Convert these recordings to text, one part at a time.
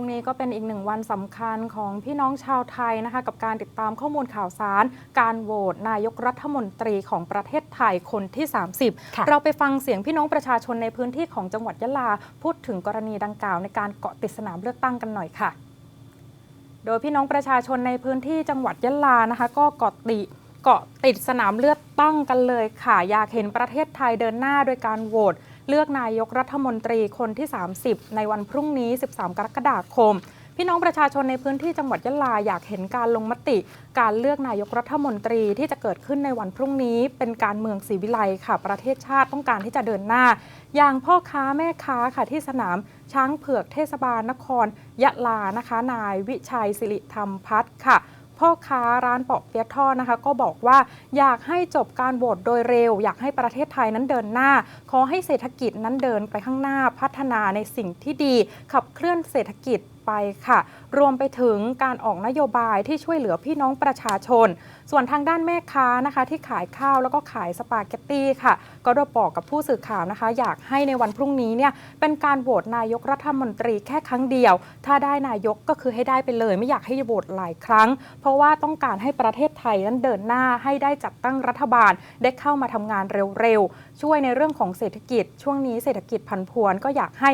รุ่งนี้ก็เป็นอีกหนึ่งวันสำคัญของพี่น้องชาวไทยนะคะกับการติดตามข้อมูลข่าวสาร การโหวตนายกรัฐมนตรีของประเทศไทยคนที่ค่ะ30 เราไปฟังเสียงพี่น้องประชาชนในพื้นที่ของจังหวัดยะลา พูดถึงกรณีดังกล่าวในการเกาะติดสนามเลือกตั้งกันหน่อยค่ะ โดยพี่น้องประชาชนในพื้นที่จังหวัดยะลานะคะ ก็เกาะติดเกาะติดสนามเลือกตั้งกันเลยค่ะ อยากเห็นประเทศไทยเดินหน้าโดยการโหวต เลือกนายกรัฐมนตรีคนที่ 30 ในวันพรุ่งนี้ 13 กรกฎาคม พี่น้องประชาชนในพื้นที่จังหวัดยะลาอยากเห็นการลงมติ การเลือกนายกรัฐมนตรีที่จะเกิดขึ้นในวันพรุ่งนี้ เป็นการเมืองศรีวิไลค่ะ ประเทศชาติต้องการที่จะเดินหน้า อย่างพ่อค้าแม่ค้าค่ะที่สนามช้างเผือกเทศบาลนครยะลานะคะ นายวิชัยสิริธรรมพัฒน์ค่ะ พ่อค้าร้านเปาะเปี๊ยะทอดนะคะ ก็บอกว่าอยากให้จบการโหวตโดยเร็ว อยากให้ประเทศไทยนั้นเดินหน้า ขอให้เศรษฐกิจนั้นเดินไปข้างหน้าพัฒนาในสิ่งที่ดี ขับเคลื่อนเศรษฐกิจ ไปค่ะ รวมไปถึงการออกนโยบายที่ช่วยเหลือพี่น้องประชาชน ส่วนทางด้านแม่ค้านะคะ ที่ขายข้าวแล้วก็ขายสปาเกตตี้ค่ะ ก็ได้บอกกับผู้สื่อข่าวนะคะ อยากให้ในวันพรุ่งนี้เนี่ยเป็นการโหวตนายกรัฐมนตรีแค่ครั้งเดียว ถ้าได้นายกก็คือให้ได้ไปเลย ไม่อยากให้โหวตหลายครั้ง เพราะว่าต้องการให้ประเทศไทยนั้นเดินหน้าให้ได้จัดตั้งรัฐบาล ได้เข้ามาทำงานเร็วๆช่วยในเรื่องของเศรษฐกิจ ช่วงนี้เศรษฐกิจผันผวนก็อยากให้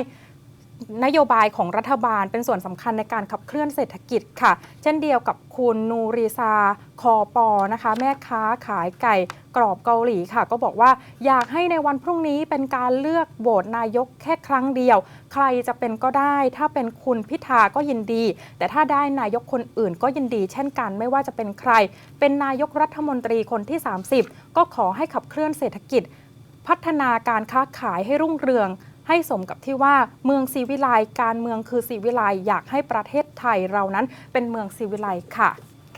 นโยบายของรัฐบาลเป็นส่วนสำคัญในการขับเคลื่อนเศรษฐกิจค่ะ เช่นเดียวกับคุณนูรีซาคอปอนะคะ แม่ค้าขายไก่กรอบเกาหลีค่ะ ก็บอกว่าอยากให้ในวันพรุ่งนี้เป็นการเลือกโหวตนายกแค่ครั้งเดียว ใครจะเป็นก็ได้ ถ้าเป็นคุณพิธาก็ยินดี แต่ถ้าได้นายกคนอื่นก็ยินดี เช่นกันไม่ว่าจะเป็นใคร เป็นนายกรัฐมนตรีคนที่ 30 ก็ขอให้ขับเคลื่อนเศรษฐกิจ พัฒนาการค้าขายให้รุ่งเรือง ให้สมกับที่ว่าเมืองศรีวิไลการเมืองคือศรีวิไลอยากให้ประเทศไทยเรานั้นเป็นเมืองศรีวิไลค่ะ